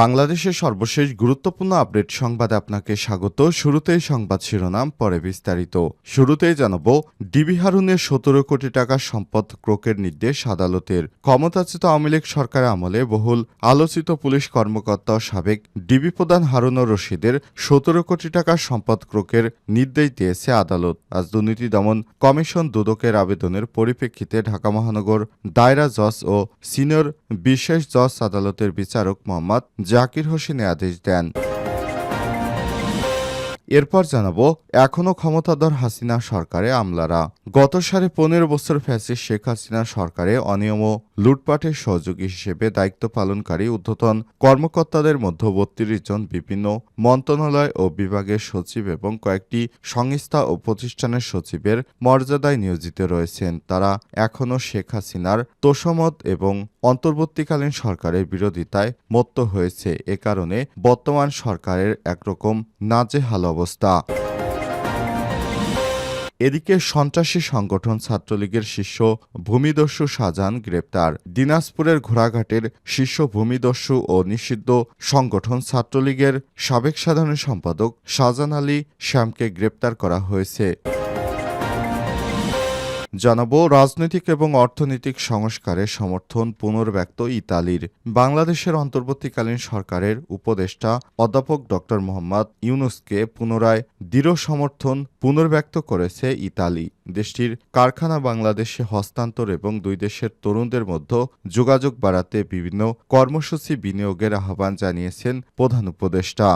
বাংলাদেশের সর্বশেষ গুরুত্বপূর্ণ আপডেট সংবাদে আপনাকে স্বাগত। শুরুতেই সংবাদ শিরোনাম, পরে বিস্তারিত। শুরুতেই জানাব, ডিবি হারুনের সতেরো কোটি টাকার সম্পদ ক্রোকের নির্দেশ আদালতের। ক্ষমতাচ্যুত আওয়ামী লীগ সরকারের আমলে বহুল আলোচিত পুলিশ কর্মকর্তা সাবেক ডিবি প্রধান হারুনুর রশিদের সতেরো কোটি টাকার সম্পদ ক্রোকের নির্দেশ দিয়েছে আদালত। আজ দুর্নীতি দমন কমিশন দুদকের আবেদনের পরিপ্রেক্ষিতে ঢাকা মহানগর দায়রা জজ ও সিনিয়র বিশেষ জজ আদালতের বিচারক মোহাম্মদ জাকির হোসেন আদেশ দেন। এরপর জানাব এখনও ক্ষমতাধর হাসিনা সরকারে আমলারা। গত সাড়ে পনেরো বছর ফ্যাসিস শেখ হাসিনা সরকারে অনিয়ম ও লুটপাটের সহযোগী হিসেবে দায়িত্ব পালনকারী ঊর্ধ্বতন কর্মকর্তাদের মধ্যে বত্রিশ জন বিভিন্ন মন্ত্রণালয় ও বিভাগের সচিব এবং কয়েকটি সংস্থা ও প্রতিষ্ঠানের সচিবের মর্যাদায় নিয়োজিত রয়েছেন। তারা এখনও শেখ হাসিনার তোষমত এবং অন্তর্বর্তীকালীন সরকারের বিরোধিতায় মত্ত হয়েছে এ কারণে বর্তমান সরকারের একরকম নাজেহাল অবস্থা। এদিকে সন্ত্রাসী সংগঠন ছাত্রলীগের শীর্ষ ভূমিদস্যু শাহজাহান গ্রেপ্তার। দিনাজপুরের ঘোড়াঘাটের শীর্ষ ভূমিদস্যু ও নিষিদ্ধ সংগঠন ছাত্রলীগের সাবেক সাধারণ সম্পাদক শাহজাহান আলী শ্যামকে গ্রেপ্তার করা হয়েছে। জানাব, রাজনৈতিক এবং অর্থনৈতিক সংস্কারের সমর্থন পুনর্ব্যক্ত ইতালির। বাংলাদেশের অন্তর্বর্তীকালীন সরকারের উপদেষ্টা অধ্যাপক ড. মোহাম্মদ ইউনুসকে পুনরায় দৃঢ় সমর্থন পুনর্ব্যক্ত করেছে ইতালি। দেশটির কারখানা বাংলাদেশে হস্তান্তর এবং দুই দেশের তরুণদের মধ্যে যোগাযোগ বাড়াতে বিভিন্ন কর্মসূচি বিনিয়োগের আহ্বান জানিয়েছেন প্রধান উপদেষ্টা।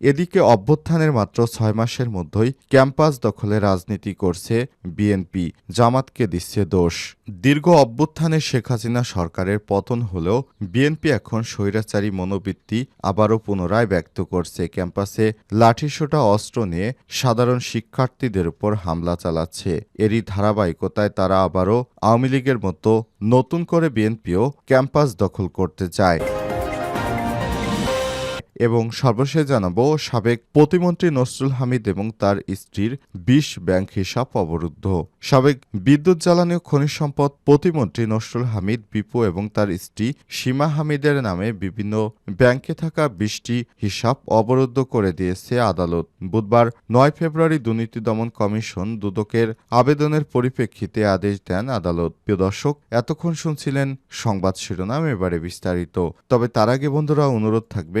এদিকে অভ্যুত্থানের মাত্র ছয় মাসের মধ্যেই ক্যাম্পাস দখলে রাজনীতি করছে বিএনপি। জামাতকে দিচ্ছে দোষ। দীর্ঘ অভ্যুত্থানে শেখ হাসিনা সরকারের পতন হলেও বিএনপি এখন স্বৈরাচারী মনোবৃত্তি আবারও পুনরায় ব্যক্ত করছে। ক্যাম্পাসে লাঠিসোটা অস্ত্র নিয়ে সাধারণ শিক্ষার্থীদের উপর হামলা চালাচ্ছে। এরই ধারাবাহিকতায় তারা আবারও আওয়ামী লীগের মতো নতুন করে বিএনপিও ক্যাম্পাস দখল করতে চায়। এবং সর্বশেষ জানাব, সাবেক প্রতিমন্ত্রী নসরুল হামিদ এবং তার স্ত্রীর বিশ ব্যাংক হিসাব অবরুদ্ধ। সাবেক বিদ্যুৎ, জ্বালানি ও খনিজ সম্পদ প্রতিমন্ত্রী নসরুল হামিদ, বিপু এবং তার স্ত্রী সীমা হামিদের নামে বিভিন্ন ব্যাংকে থাকা বিশটি হিসাব অবরুদ্ধ করে দিয়েছে আদালত। বুধবার নয় ফেব্রুয়ারি দুর্নীতি দমন কমিশন দুদকের আবেদনের পরিপ্রেক্ষিতে আদেশ দেন আদালত। প্রিয় দর্শক, এতক্ষণ শুনছিলেন সংবাদ শিরোনাম, এবারে বিস্তারিত। তবে তার আগে বন্ধুরা, অনুরোধ থাকবে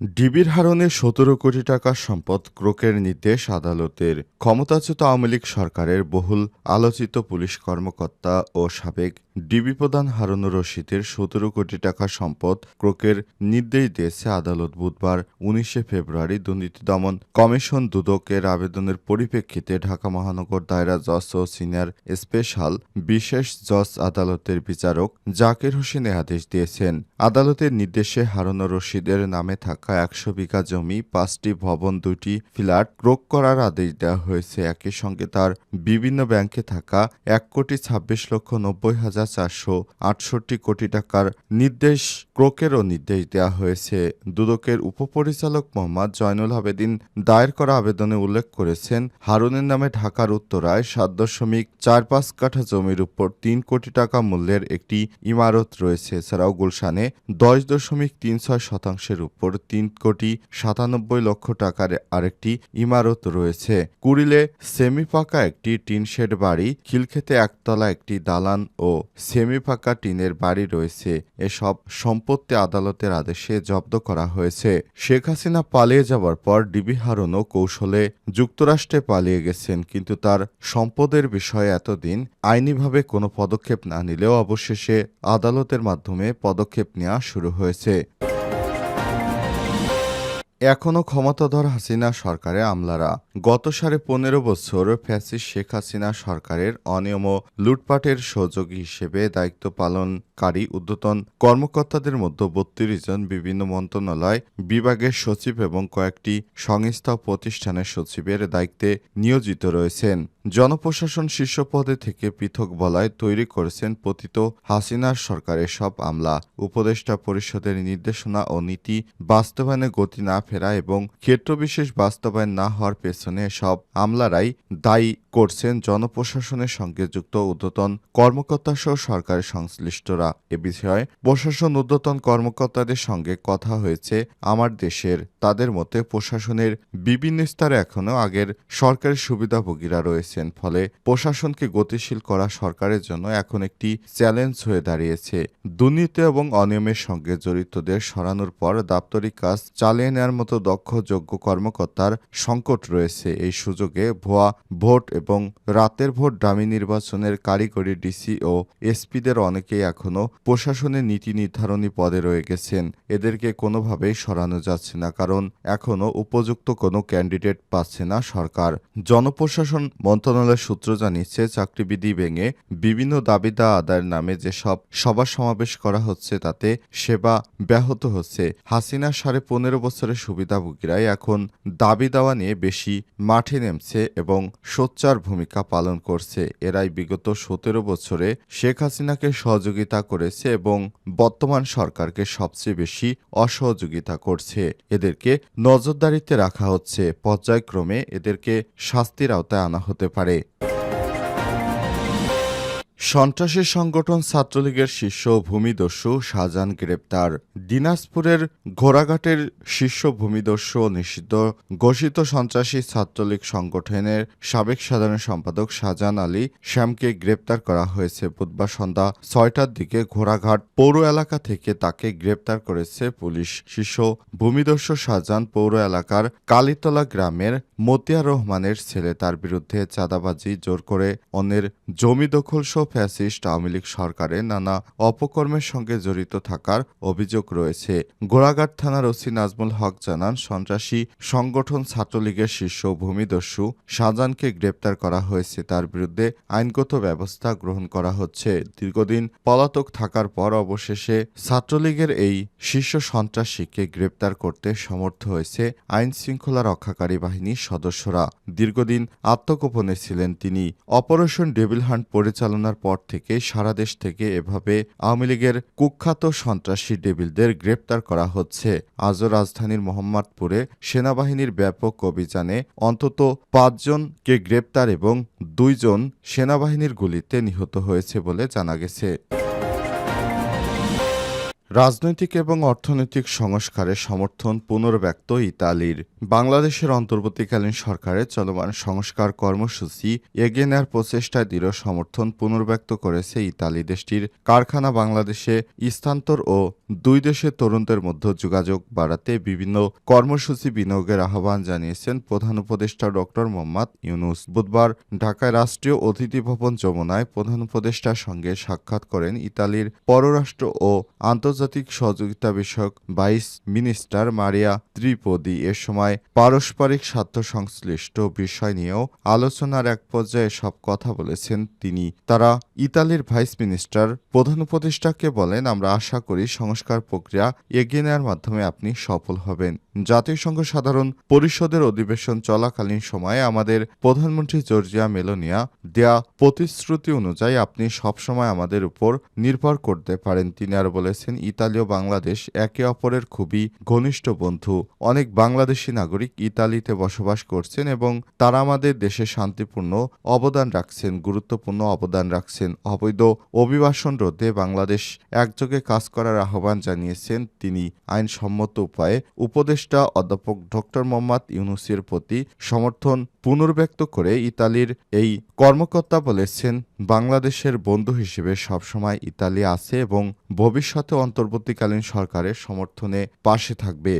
ডিবির হারণে সতেরো কোটি টাকার সম্পদ ক্রোকের নির্দেশ আদালতের। ক্ষমতাচ্যুত আওয়ামী লীগ সরকারের বহুল আলোচিত পুলিশ কর্মকর্তা ও সাবেক ডিবি প্রধান হারুনুর রশিদের সতেরো কোটি টাকা সম্পদ ক্রোকের নির্দেশ দিয়েছে আদালত বুধবার, উনিশে ফেব্রুয়ারি দুর্নীতি দমন কমিশন দুদকের আবেদনের পরিপ্রেক্ষিতে ঢাকা মহানগর দায়রা জজ ও সিনিয়র স্পেশাল বিশেষ জজ আদালতের বিচারক জাকির হোসেন আদেশ দিয়েছেন। আদালতের নির্দেশে হারুনুর রশিদের নামে থাকা একশো বিঘা জমি, পাঁচটি ভবন দুটি ফ্ল্যাট ক্রোক করার আদেশ দেওয়া হয়েছে। একই সঙ্গে তার বিভিন্ন ব্যাংকে থাকা এক কোটি ছাব্বিশ লক্ষ নব্বই হাজার চারশো আটষট্টি কোটি টাকার নির্দেশ, ক্রোকেরও নির্দেশ দেওয়া হয়েছে। দুদকের উপপরিচালক মোহাম্মদ জয়নুল আবেদিন দায়ের করা আবেদনে উল্লেখ করেছেন, হারুনের নামে ঢাকার উত্তরায় সাত দশমিক চার পাঁচ কাঠা জমির উপর তিন কোটি টাকা মূল্যের একটি ইমারত রয়েছে। এছাড়াও গুলশানে দশ দশমিক তিন ছয় শতাংশের উপর তিন কোটি সাতানব্বই লক্ষ টাকার আরেকটি ইমারত রয়েছে। কুড়িলে সেমি পাকা একটি টিনশেড বাড়ি, খিলক্ষেতে একতলা একটি দালান ও সেমি পাকা টিনের বাড়ি রয়েছে। এসব সম্পত্তি আদালতের আদেশে জব্দ করা হয়েছে। শেখ হাসিনা পালিয়ে যাওয়ার পর ডিবি হারুনও কৌশলে যুক্তরাষ্ট্রে পালিয়ে গেছেন, কিন্তু তার সম্পদের বিষয়ে এতদিন আইনিভাবে কোনো পদক্ষেপ না নিলেও অবশেষে আদালতের মাধ্যমে পদক্ষেপ নেওয়া শুরু হয়েছে। এখনও ক্ষমতাধর হাসিনা সরকারে আমলারা। গত সাড়ে পনেরো বছর ফ্যাসিস্ট শেখ হাসিনা সরকারের অনিয়ম ও লুটপাটের সহযোগী হিসেবে দায়িত্ব পালনকারী ঊর্ধ্বতন কর্মকর্তাদের মধ্যে বত্রিশ জন বিভিন্ন মন্ত্রণালয়, বিভাগের সচিব এবং কয়েকটি সংস্থা প্রতিষ্ঠানের সচিবের দায়িত্বে নিয়োজিত রয়েছেন। জনপ্রশাসন শীর্ষ পদে থেকে পৃথক বলয় তৈরি করেছেন পতিত হাসিনার সরকারের সব আমলা। উপদেষ্টা পরিষদের নির্দেশনা ও নীতি বাস্তবায়নে গতি না ফেরা এবং ক্ষেত্রবিশেষ বাস্তবায়ন না হওয়ার পেছনে সব আমলারাই দায়ী করছেন জনপ্রশাসনের সঙ্গে যুক্ত ঊর্ধ্বতন কর্মকর্তা সহ সরকারের সংশ্লিষ্টরা। এ বিষয়ে প্রশাসন ঊর্ধ্বতন কর্মকর্তাদের সঙ্গে কথা হয়েছে আমার দেশের। তাদের মতে প্রশাসনের বিভিন্ন স্তরে এখনও আগের সরকারি সুবিধাভোগীরা রয়েছেন, ফলে প্রশাসনকে গতিশীল করা সরকারের জন্য এখন একটি চ্যালেঞ্জ হয়ে দাঁড়িয়েছে। দুর্নীতি এবং অনিয়মের সঙ্গে জড়িতদের সরানোর পর দাপ্তরিক কাজ চালিয়ে নেওয়ার মতো দক্ষ, যোগ্য কর্মকর্তার সংকট রয়েছে। এই সুযোগে ভুয়া ভোট এবং রাতের ভোট ডামি নির্বাচনের কারিগরি ডিসি ও এসপিদের অনেকেই এখনও প্রশাসনের নীতি নির্ধারণী পদে রয়ে গেছেন। এদেরকে কোনোভাবেই সরানো যাচ্ছে না, কারণ এখনও উপযুক্ত কোনো ক্যান্ডিডেট পাচ্ছে না সরকার। জনপ্রশাসন মন্ত্রণালয়ের সূত্র জানিয়েছে, চাকরিবিধি ভেঙে বিভিন্ন দাবিদা আদায়ের নামে যেসব সভা সমাবেশ করা হচ্ছে, তাতে সেবা ব্যাহত হচ্ছে। হাসিনা সাড়ে পনেরো বছরের সুবিধাভোগীরাই এখন দাবি দাওয়া নিয়ে বেশি মাঠে নেমছে এবং সোচ্চার ভূমিকা পালন করছে। এরাই বিগত সতেরো বছরে শেখ হাসিনাকে সহযোগিতা করেছে এবং বর্তমান সরকারকে সবচেয়ে বেশি অসহযোগিতা করছে। এদেরকে নজরদারিতে রাখা হচ্ছে। পর্যায়ক্রমে এদেরকে শাস্তির আওতায় আনা হতে পারে। সন্ত্রাসী সংগঠন ছাত্রলীগের শীর্ষ ভূমিদস্যু শাহজাহান গ্রেপ্তার। দিনাজপুরের ঘোড়াঘাটের শীর্ষ ভূমিদস্যু নিষিদ্ধ ঘোষিত সন্ত্রাসী ছাত্রলীগ সংগঠনের সাবেক সাধারণ সম্পাদক শাহজাহান আলী শ্যামকে গ্রেপ্তার করা হয়েছে বুধবার সন্ধ্যা ছয়টার দিকে ঘোড়াঘাট পৌর এলাকা থেকে তাকে গ্রেপ্তার করেছে পুলিশ। শীর্ষ ভূমিদস্যু শাহজাহান পৌর এলাকার কালীতলা গ্রামের মতিয়া রহমানের ছেলে তার বিরুদ্ধে চাঁদাবাজি, জোর করে অন্যের জমি দখল সহ ফ্যাসিস্ট আওয়ামী লীগ সরকারের নানা অপকর্মের সঙ্গে জড়িত থাকার অভিযোগ রয়েছে। গোড়াঘাট থানার ওসি নাজমুল হক জানান, সন্ত্রাসী সংগঠন ছাত্রলীগের শীর্ষ ভূমিদস্যু শাহজাহানকে গ্রেপ্তার করা হয়েছে। তার বিরুদ্ধে আইনগত ব্যবস্থা গ্রহণ করা হচ্ছে। দীর্ঘদিন পলাতক থাকার পর অবশেষে ছাত্রলীগের এই শীর্ষ সন্ত্রাসীকে গ্রেপ্তার করতে সমর্থ হয়েছে আইন শৃঙ্খলা রক্ষাকারী বাহিনীর সদস্যরা। দীর্ঘদিন আত্মগোপনে ছিলেন তিনি। অপারেশন ডেভিল হান্ট পরিচালনার পর থেকে সারা দেশ থেকে এভাবে আওয়ামী লীগের কুখ্যাত সন্ত্রাসী ডেবিলদের গ্রেপ্তার করা হচ্ছে। আজও রাজধানীর মোহাম্মদপুরে সেনাবাহিনীর ব্যাপক অভিযানে অন্তত পাঁচজনকে গ্রেপ্তার এবং দুইজন সেনাবাহিনীর গুলিতে নিহত হয়েছে বলে জানা গেছে। রাজনৈতিক এবং অর্থনৈতিক সংস্কারের সমর্থন পুনর্ব্যক্ত ইতালির। বাংলাদেশের অন্তর্বর্তীকালীন সরকারের চলমান সংস্কার কর্মসূচি এগিয়ে নেওয়ার প্রচেষ্টায় দৃঢ় সমর্থন পুনর্ব্যক্ত করেছে ইতালি দেশটির কারখানা বাংলাদেশে স্থানান্তর ও দুই দেশের তরুণদের মধ্যে যোগাযোগ বাড়াতে বিভিন্ন কর্মসূচি বিনিয়োগের আহ্বান জানিয়েছেন প্রধান উপদেষ্টা ডক্টর মোহাম্মদ ইউনুস। বুধবার ঢাকায় রাষ্ট্রীয় অতিথি ভবন যমুনায় প্রধান উপদেষ্টার সঙ্গে সাক্ষাৎ করেন ইতালির পররাষ্ট্র ও আন্তর্জাতিক সহযোগিতা বিষয়ক ভাইস মিনিস্টার মারিয়া ত্রিপদী এ সময় পারস্পরিক স্বার্থ সংশ্লিষ্ট বিষয় নিয়েও আলোচনার এক পর্যায়ে সব কথা বলেছেন তিনি। তারা ইতালির ভাইস মিনিস্টার, প্রধান উপদেষ্টাকে বলেন, আমরা আশা করি সংস্কার প্রক্রিয়া এগিয়ে নেওয়ার মাধ্যমে আপনি সফল হবেন। জাতিসংঘ সাধারণ পরিষদের অধিবেশন চলাকালীন সময়ে আমাদের প্রধানমন্ত্রী জর্জিয়া মেলোনিয়া দেয়া প্রতিশ্রুতি অনুযায়ী আপনি সবসময় আমাদের উপর নির্ভর করতে পারেন। তিনি আর বলেছেন, ইতালি ও বাংলাদেশ একে অপরের খুবই ঘনিষ্ঠ বন্ধু। অনেক বাংলাদেশি নাগরিক ইতালিতে বসবাস করছেন এবং তারা আমাদের দেশে শান্তিপূর্ণ অবদান রাখছেন, গুরুত্বপূর্ণ অবদান রাখছেন। অবৈধ অভিবাসন রোধে বাংলাদেশ একযোগে কাজ করার আহ্বান জানিয়েছেন। তিনি আইনসম্মত উপায়ে উপদেষ্টা অধ্যাপক ডক্টর মোহাম্মদ ইউনুসের প্রতি সমর্থন পুনর্ব্যক্ত করে ইতালির এই কর্মকর্তা বলেছেন, বাংলাদেশের বন্ধু হিসেবে সবসময় ইতালি আছে এবং ভবিষ্যতে অন্তর্বর্তীকালীন সরকারের সমর্থনে পাশে থাকবে।